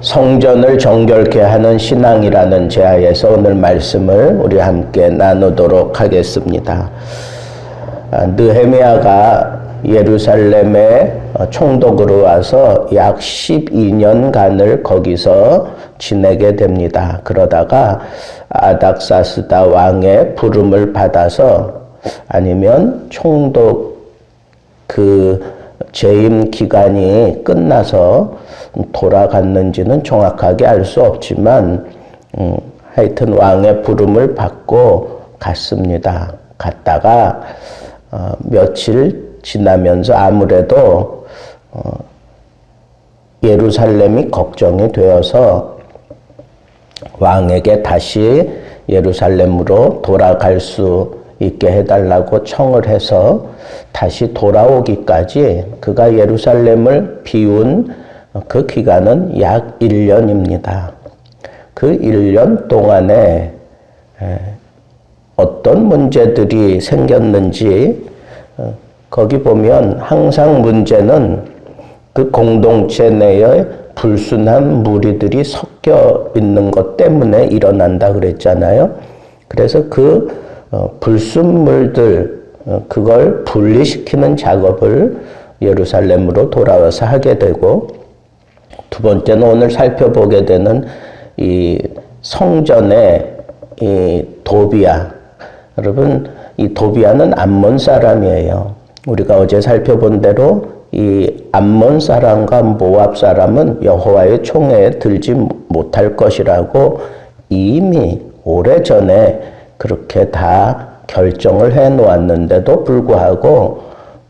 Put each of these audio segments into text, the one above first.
성전을 정결케 하는 신앙이라는 제하에서 오늘 말씀을 우리 함께 나누도록 하겠습니다. 아, 느헤미야가 예루살렘에 총독으로 와서 약 12년간을 거기서 지내게 됩니다. 그러다가 아닥사스다 왕의 부름을 받아서 아니면 총독 그 재임 기간이 끝나서 돌아갔는지는 정확하게 알 수 없지만 음, 하여튼 왕의 부름을 받고 갔습니다. 갔다가 어, 며칠 지나면서 아무래도 어, 예루살렘이 걱정이 되어서 왕에게 다시 예루살렘으로 돌아갈 수 있게 해달라고 청을 해서 다시 돌아오기까지 그가 예루살렘을 비운 그 기간은 약 1년입니다. 그 1년 동안에 어떤 문제들이 생겼는지 어, 거기 보면 항상 문제는 그 공동체 내에 불순한 무리들이 섞여 있는 것 때문에 일어난다 그랬잖아요. 그래서 그 어, 불순물들 어, 그걸 분리시키는 작업을 예루살렘으로 돌아와서 하게 되고 두 번째는 오늘 살펴보게 되는 이 성전의 이 도비아 여러분 이 도비아는 암몬 사람이에요. 우리가 어제 살펴본 대로 이 암몬 사람과 모압 사람은 여호와의 총회에 들지 못할 것이라고 이미 오래 전에 그렇게 다 결정을 해 놓았는데도 불구하고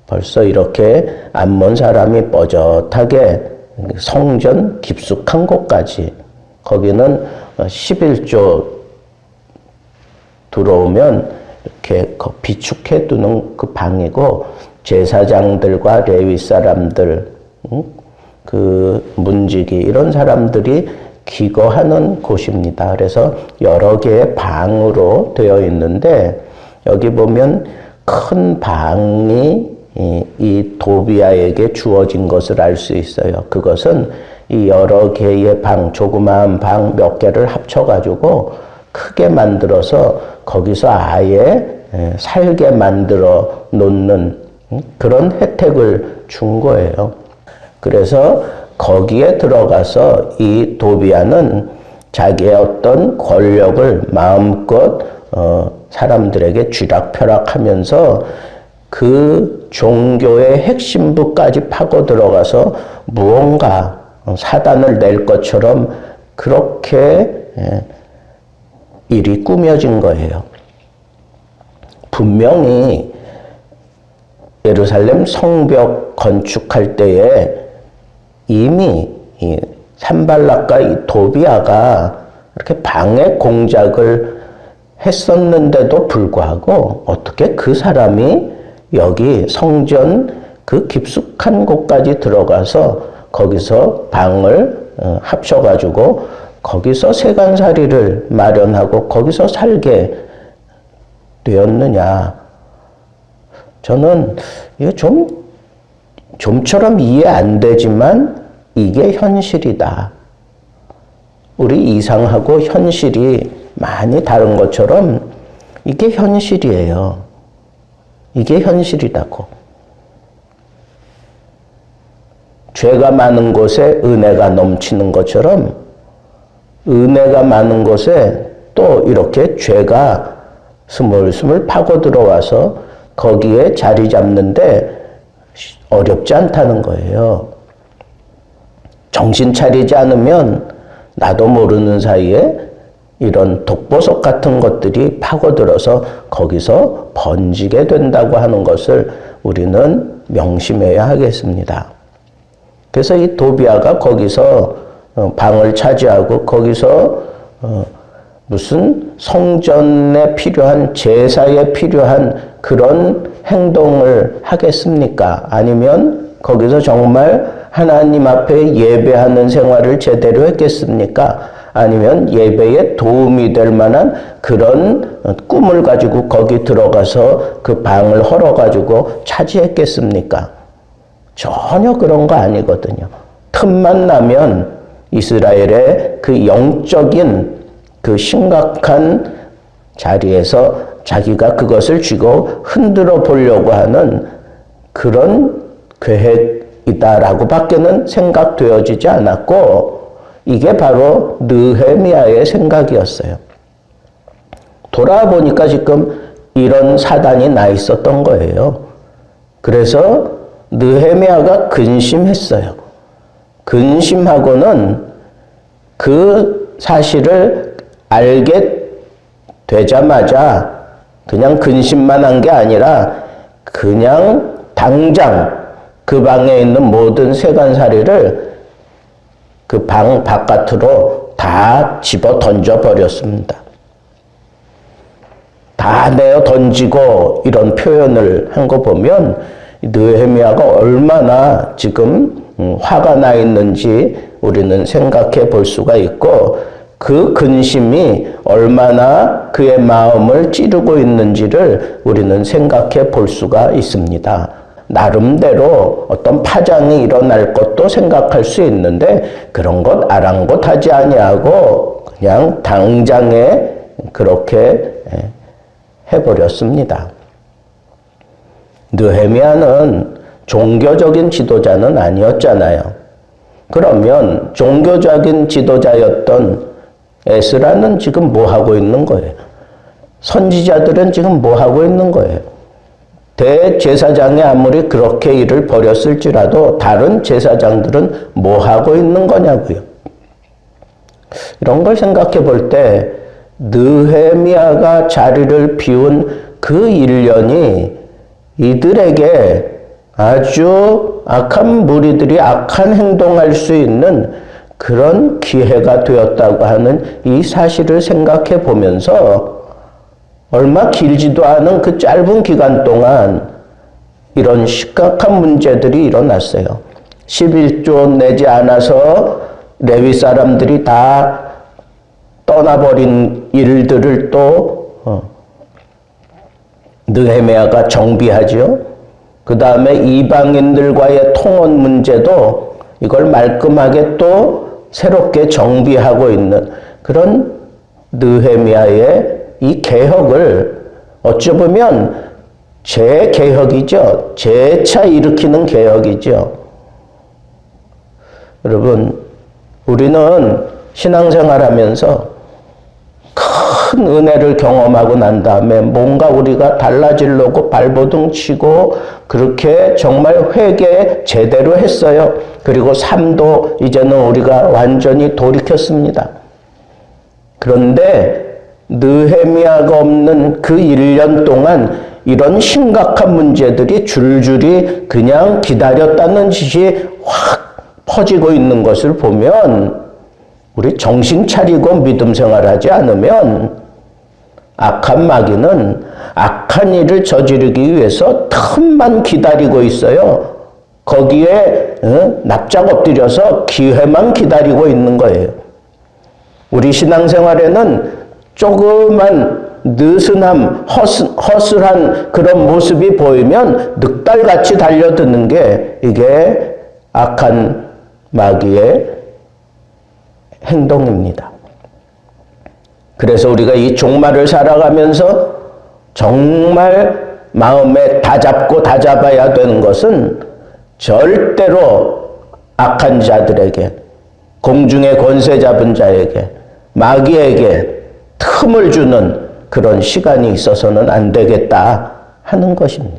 벌써 이렇게 암몬 사람이 뻗젓하게 성전 깊숙한 곳까지 거기는 11조 들어오면 이렇게 비축해 두는 그 방이고 제사장들과 레위 사람들 그 문지기 이런 사람들이 기거하는 곳입니다. 그래서 여러 개의 방으로 되어 있는데 여기 보면 큰 방이 이 도비아에게 주어진 것을 알 수 있어요. 그것은 이 여러 개의 방, 조그마한 방 몇 개를 합쳐가지고 크게 만들어서 거기서 아예 살게 만들어 놓는 그런 혜택을 준 거예요. 그래서 거기에 들어가서 이 도비아는 자기의 어떤 권력을 마음껏 어, 사람들에게 쥐락펴락하면서 그 종교의 핵심부까지 파고 들어가서 무언가 사단을 낼 것처럼 그렇게 일이 꾸며진 거예요. 분명히 예루살렘 성벽 건축할 때에 이미 이 산발락과 이 도비아가 이렇게 방해 공작을 했었는데도 불구하고 어떻게 그 사람이 여기 성전 그 깊숙한 곳까지 들어가서 거기서 방을 어, 합쳐가지고 거기서 세간살이를 마련하고 거기서 살게 되었느냐. 저는 이게 좀, 좀처럼 이해 안 되지만 이게 현실이다. 우리 이상하고 현실이 많이 다른 것처럼 이게 현실이에요. 이게 현실이다고. 죄가 많은 곳에 은혜가 넘치는 것처럼 은혜가 많은 곳에 또 이렇게 죄가 스물스물 파고 들어와서 거기에 자리 잡는데 어렵지 않다는 거예요. 정신 차리지 않으면 나도 모르는 사이에 이런 독보석 같은 것들이 파고들어서 거기서 번지게 된다고 하는 것을 우리는 명심해야 하겠습니다. 그래서 이 도비아가 거기서 어, 방을 차지하고 거기서 어, 무슨 성전에 필요한 제사에 필요한 그런 행동을 하겠습니까? 아니면 거기서 정말 하나님 앞에 예배하는 생활을 제대로 했겠습니까? 아니면 예배에 도움이 될 만한 그런 꿈을 가지고 거기 들어가서 그 방을 헐어가지고 차지했겠습니까? 전혀 그런 거 아니거든요. 틈만 나면 이스라엘의 그 영적인 그 심각한 자리에서 자기가 그것을 쥐고 흔들어 보려고 하는 그런 계획이다라고 밖에는 생각되어지지 않았고 이게 바로 느헤미야의 생각이었어요. 돌아보니까 지금 이런 사단이 나 있었던 거예요. 그래서 느헤미야가 근심했어요. 근심하고는 그 사실을 알게 되자마자 그냥 근심만 한 게 아니라 그냥 당장 그 방에 있는 모든 세간살이를 그 방 바깥으로 다 집어 던져 버렸습니다. 다 내어 던지고 이런 표현을 한 거 보면 느헤미야가 얼마나 지금 음, 화가 나 있는지 우리는 생각해 볼 수가 있고 그 근심이 얼마나 그의 마음을 찌르고 있는지를 우리는 생각해 볼 수가 있습니다. 나름대로 어떤 파장이 일어날 것도 생각할 수 있는데 그런 것 아랑곳하지 아니하고 그냥 당장에 그렇게 해버렸습니다. 느헤미야는 종교적인 지도자는 아니었잖아요. 그러면 종교적인 지도자였던 에스라는 지금 뭐 하고 있는 거예요? 선지자들은 지금 뭐 하고 있는 거예요? 대제사장이 아무리 그렇게 일을 벌였을지라도 다른 제사장들은 뭐 하고 있는 거냐고요. 이런 걸 생각해 볼 때 느헤미야가 자리를 비운 그 1년이 이들에게 아주 악한 무리들이 악한 행동할 수 있는 그런 기회가 되었다고 하는 이 사실을 생각해 보면서 얼마 길지도 않은 그 짧은 기간 동안 이런 심각한 문제들이 일어났어요. 11조 내지 않아서 레위 사람들이 다 떠나버린 일들을 또 어, 느헤미야가 정비하죠. 그 다음에 이방인들과의 통혼 문제도 이걸 말끔하게 또 새롭게 정비하고 있는 그런 느헤미야의 이 개혁을 어찌 보면 재개혁이죠. 재차 일으키는 개혁이죠. 여러분, 우리는 신앙생활 하면서 큰 은혜를 경험하고 난 다음에 뭔가 우리가 달라지려고 발버둥 치고 그렇게 정말 회개 제대로 했어요. 그리고 삶도 이제는 우리가 완전히 돌이켰습니다. 그런데 느헤미야가 없는 그 1년 동안 이런 심각한 문제들이 줄줄이 그냥 기다렸다는 짓이 확 퍼지고 있는 것을 보면 우리 정신 차리고 믿음 생활하지 않으면 악한 마귀는 악한 일을 저지르기 위해서 틈만 기다리고 있어요. 거기에 어? 납작 엎드려서 기회만 기다리고 있는 거예요. 우리 신앙생활에는 조그만 느슨함, 허스, 허술한 그런 모습이 보이면 늑달같이 달려드는 게 이게 악한 마귀의 행동입니다. 그래서 우리가 이 종말을 살아가면서 정말 마음에 다 잡고 다 잡아야 되는 것은 절대로 악한 자들에게, 공중의 권세 잡은 자에게, 마귀에게 틈을 주는 그런 시간이 있어서는 안 되겠다 하는 것입니다.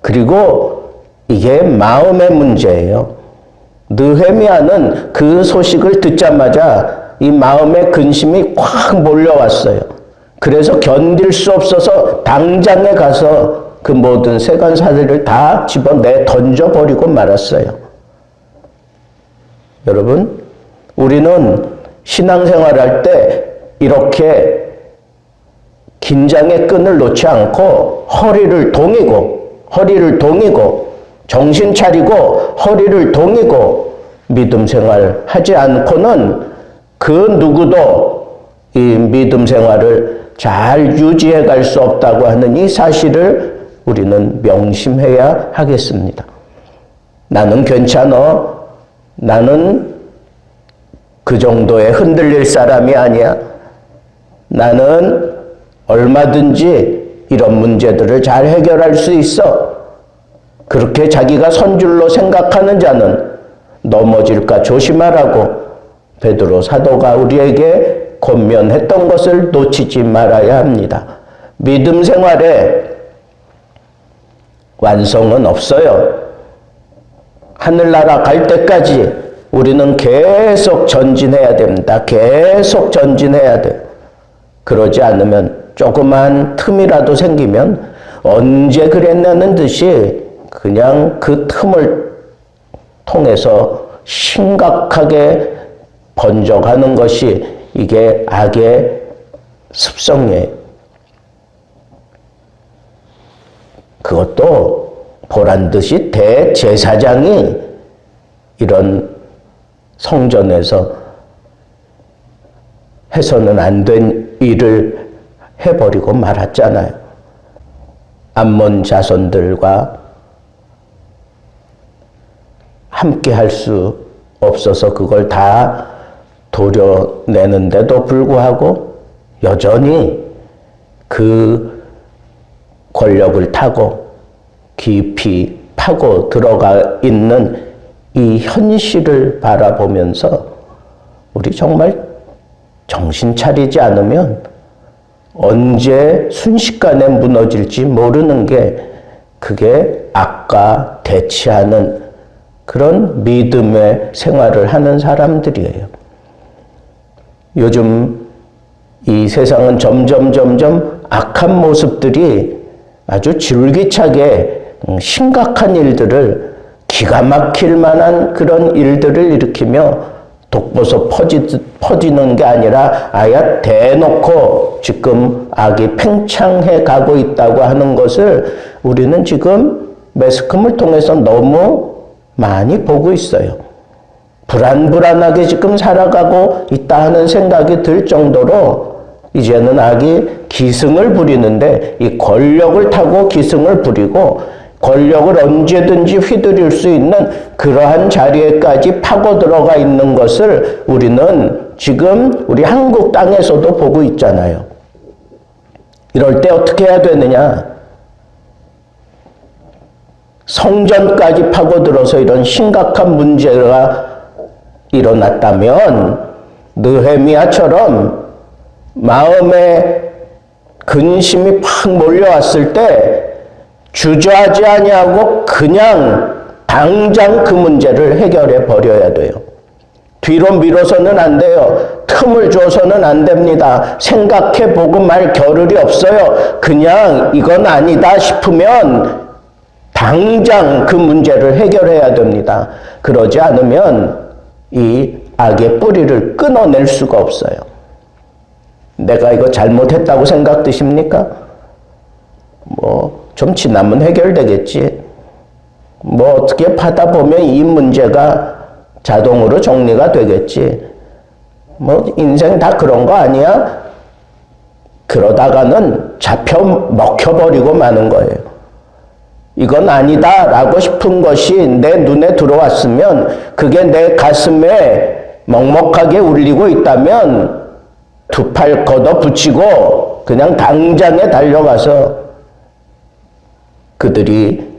그리고 이게 마음의 문제예요. 느헤미야는 그 소식을 듣자마자 이 마음의 근심이 확 몰려왔어요. 그래서 견딜 수 없어서 당장에 가서 그 모든 세간사들을 다 집어내 던져버리고 말았어요. 여러분, 우리는 신앙생활 할때 이렇게 긴장의 끈을 놓지 않고 허리를 동이고, 허리를 동이고, 정신 차리고, 허리를 동이고, 믿음 생활 하지 않고는 그 누구도 이 믿음 생활을 잘 유지해 갈 수 없다고 하는 이 사실을 우리는 명심해야 하겠습니다. 나는 괜찮어. 나는 그 정도에 흔들릴 사람이 아니야. 나는 얼마든지 이런 문제들을 잘 해결할 수 있어. 그렇게 자기가 선줄로 생각하는 자는 넘어질까 조심하라고 베드로 사도가 우리에게 권면했던 것을 놓치지 말아야 합니다. 믿음 생활에 완성은 없어요. 하늘나라 갈 때까지 우리는 계속 전진해야 됩니다. 계속 전진해야 돼. 그러지 않으면 조그만 틈이라도 생기면 언제 그랬냐는 듯이 그냥 그 틈을 통해서 심각하게 번져가는 것이 이게 악의 습성이에요. 그것도 보란 듯이 대제사장이 이런 성전에서 해서는 안 된 일을 해버리고 말았잖아요. 암몬 자손들과 함께 할 수 없어서 그걸 다 도려내는데도 불구하고 여전히 그 권력을 타고 깊이 파고 들어가 있는 이 현실을 바라보면서 우리 정말 정신 차리지 않으면 언제 순식간에 무너질지 모르는 게 그게 악과 대치하는 그런 믿음의 생활을 하는 사람들이에요. 요즘 이 세상은 점점 점점 악한 모습들이 아주 줄기차게 심각한 일들을 기가 막힐 만한 그런 일들을 일으키며 독보서 퍼지, 퍼지는 게 아니라 아예 대놓고 지금 악이 팽창해 가고 있다고 하는 것을 우리는 지금 매스컴을 통해서 너무 많이 보고 있어요. 불안불안하게 지금 살아가고 있다 하는 생각이 들 정도로 이제는 악이 기승을 부리는데 이 권력을 타고 기승을 부리고 권력을 언제든지 휘두를 수 있는 그러한 자리에까지 파고 들어가 있는 것을 우리는 지금 우리 한국 땅에서도 보고 있잖아요. 이럴 때 어떻게 해야 되느냐? 성전까지 파고들어서 이런 심각한 문제가 일어났다면 느헤미야처럼 마음에 근심이 팍 몰려왔을 때 주저하지 아니하고 그냥 당장 그 문제를 해결해 버려야 돼요. 뒤로 미뤄서는 안 돼요. 틈을 줘서는 안 됩니다. 생각해 보고 말 겨를이 없어요. 그냥 이건 아니다 싶으면 당장 그 문제를 해결해야 됩니다. 그러지 않으면 이 악의 뿌리를 끊어낼 수가 없어요. 내가 이거 잘못했다고 생각드십니까? 뭐, 좀 지나면 해결되겠지. 뭐, 어떻게 파다 보면 이 문제가 자동으로 정리가 되겠지. 뭐, 인생 다 그런 거 아니야? 그러다가는 잡혀 먹혀버리고 마는 거예요. 이건 아니다 라고 싶은 것이 내 눈에 들어왔으면 그게 내 가슴에 먹먹하게 울리고 있다면 두 팔 걷어 붙이고 그냥 당장에 달려가서 그들이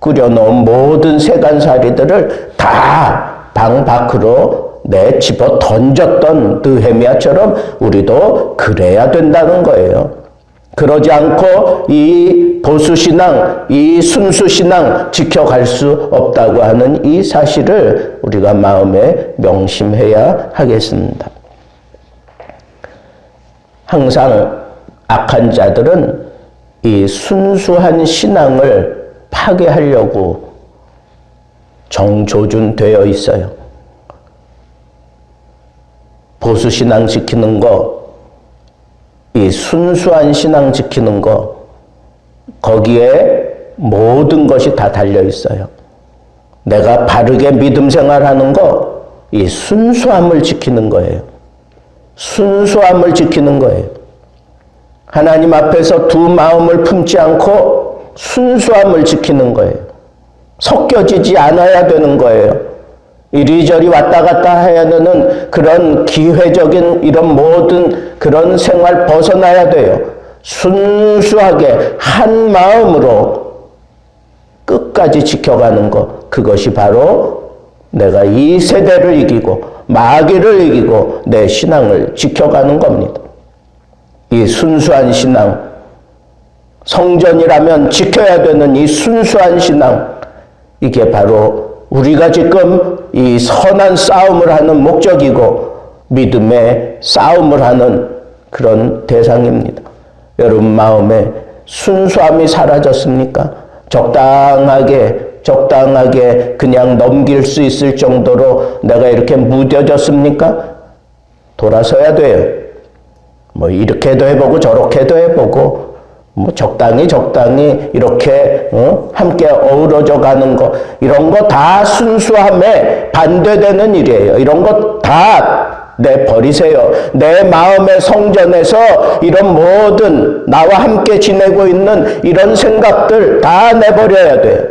끓여놓은 모든 세간살이들을 다 방 밖으로 내 집어 던졌던 느헤미야처럼 우리도 그래야 된다는 거예요. 그러지 않고 이 보수신앙, 이 순수신앙 지켜갈 수 없다고 하는 이 사실을 우리가 마음에 명심해야 하겠습니다. 항상 악한 자들은 이 순수한 신앙을 파괴하려고 정조준되어 있어요. 보수 신앙 지키는 거, 이 순수한 신앙 지키는 거, 거기에 모든 것이 다 달려 있어요. 내가 바르게 믿음 생활하는 거, 이 순수함을 지키는 거예요. 순수함을 지키는 거예요. 하나님 앞에서 두 마음을 품지 않고 순수함을 지키는 거예요. 섞여지지 않아야 되는 거예요. 이리저리 왔다 갔다 해야 되는 그런 기회적인 이런 모든 그런 생활 벗어나야 돼요. 순수하게 한 마음으로 끝까지 지켜가는 것. 그것이 바로 내가 이 세대를 이기고 마귀를 이기고 내 신앙을 지켜가는 겁니다. 이 순수한 신앙, 성전이라면 지켜야 되는 이 순수한 신앙, 이게 바로 우리가 지금 이 선한 싸움을 하는 목적이고 믿음의 싸움을 하는 그런 대상입니다. 여러분 마음에 순수함이 사라졌습니까? 적당하게 적당하게 그냥 넘길 수 있을 정도로 내가 이렇게 무뎌졌습니까? 돌아서야 돼요. 뭐 이렇게도 해보고 저렇게도 해보고 뭐 적당히 적당히 이렇게 어? 함께 어우러져 가는 거 이런 거 다 순수함에 반대되는 일이에요. 이런 거 다 내 버리세요. 내 마음의 성전에서 이런 모든 나와 함께 지내고 있는 이런 생각들 다 내버려야 돼요.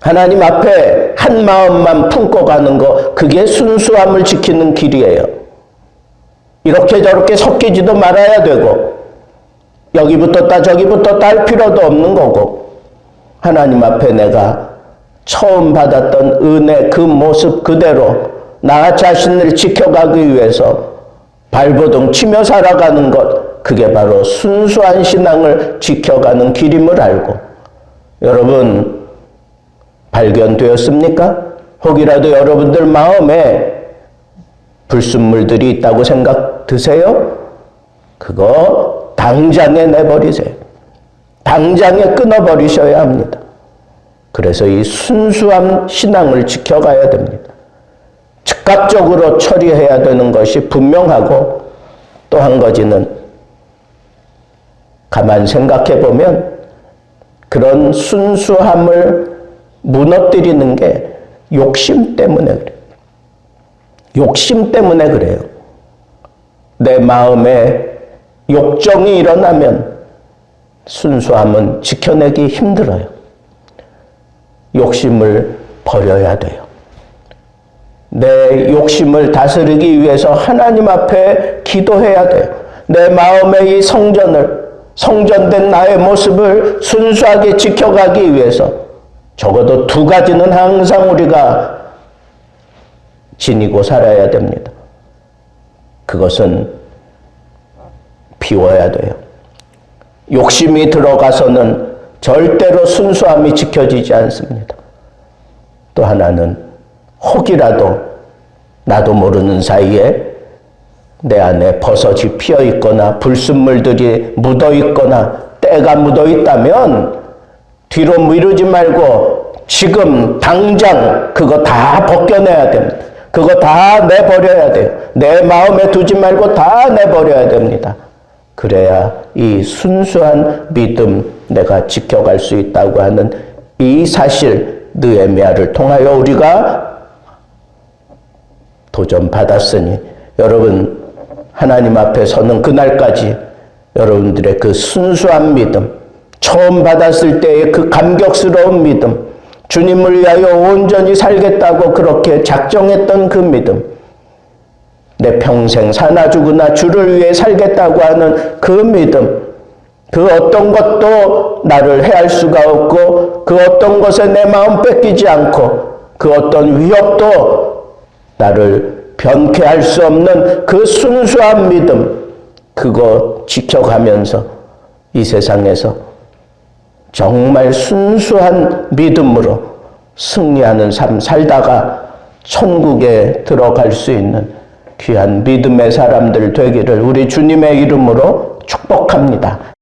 하나님 앞에 한 마음만 품고 가는 거 그게 순수함을 지키는 길이에요. 이렇게 저렇게 섞이지도 말아야 되고 여기 붙었다 저기 붙었다 할 필요도 없는 거고 하나님 앞에 내가 처음 받았던 은혜 그 모습 그대로 나 자신을 지켜가기 위해서 발버둥 치며 살아가는 것 그게 바로 순수한 신앙을 지켜가는 길임을 알고 여러분 발견되었습니까? 혹이라도 여러분들 마음에 불순물들이 있다고 생각 드세요? 그거 당장에 내버리세요. 당장에 끊어버리셔야 합니다. 그래서 이 순수한 신앙을 지켜가야 됩니다. 즉각적으로 처리해야 되는 것이 분명하고 또 한 가지는 가만 생각해 보면 그런 순수함을 무너뜨리는 게 욕심 때문에 그래요. 욕심 때문에 그래요. 내 마음에 욕정이 일어나면 순수함은 지켜내기 힘들어요. 욕심을 버려야 돼요. 내 욕심을 다스리기 위해서 하나님 앞에 기도해야 돼요. 내 마음의 이 성전을, 성전된 나의 모습을 순수하게 지켜가기 위해서 적어도 두 가지는 항상 우리가 지니고 살아야 됩니다. 그것은 비워야 돼요. 욕심이 들어가서는 절대로 순수함이 지켜지지 않습니다. 또 하나는 혹이라도 나도 모르는 사이에 내 안에 버섯이 피어 있거나 불순물들이 묻어 있거나 때가 묻어 있다면 뒤로 미루지 말고 지금 당장 그거 다 벗겨내야 됩니다. 그거 다 내버려야 돼요. 내 마음에 두지 말고 다 내버려야 됩니다. 그래야 이 순수한 믿음 내가 지켜갈 수 있다고 하는 이 사실 느에미아를 통하여 우리가 도전 받았으니 여러분 하나님 앞에 서는 그날까지 여러분들의 그 순수한 믿음 처음 받았을 때의 그 감격스러운 믿음 주님을 위하여 온전히 살겠다고 그렇게 작정했던 그 믿음 내 평생 사나 죽으나 주를 위해 살겠다고 하는 그 믿음 그 어떤 것도 나를 해할 수가 없고 그 어떤 것에 내 마음 뺏기지 않고 그 어떤 위협도 나를 변케 할 수 없는 그 순수한 믿음 그거 지켜가면서 이 세상에서 정말 순수한 믿음으로 승리하는 삶 살다가 천국에 들어갈 수 있는 귀한 믿음의 사람들 되기를 우리 주님의 이름으로 축복합니다.